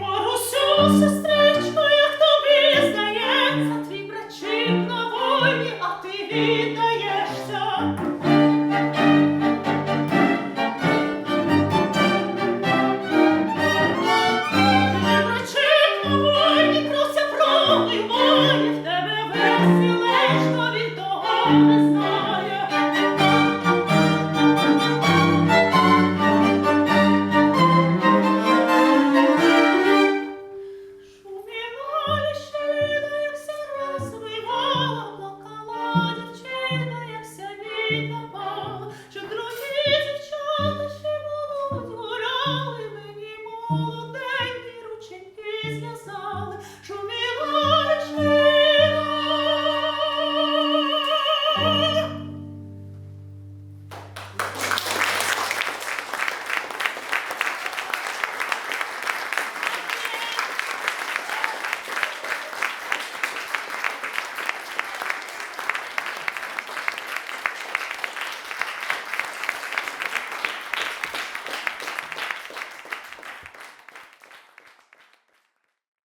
Марусю, сестричко, як тобі здається, твій брачин на войні, а ти віддаєшся. Твій брачин на войні, крався промиває, в тебе веселеш, від того не знає. Що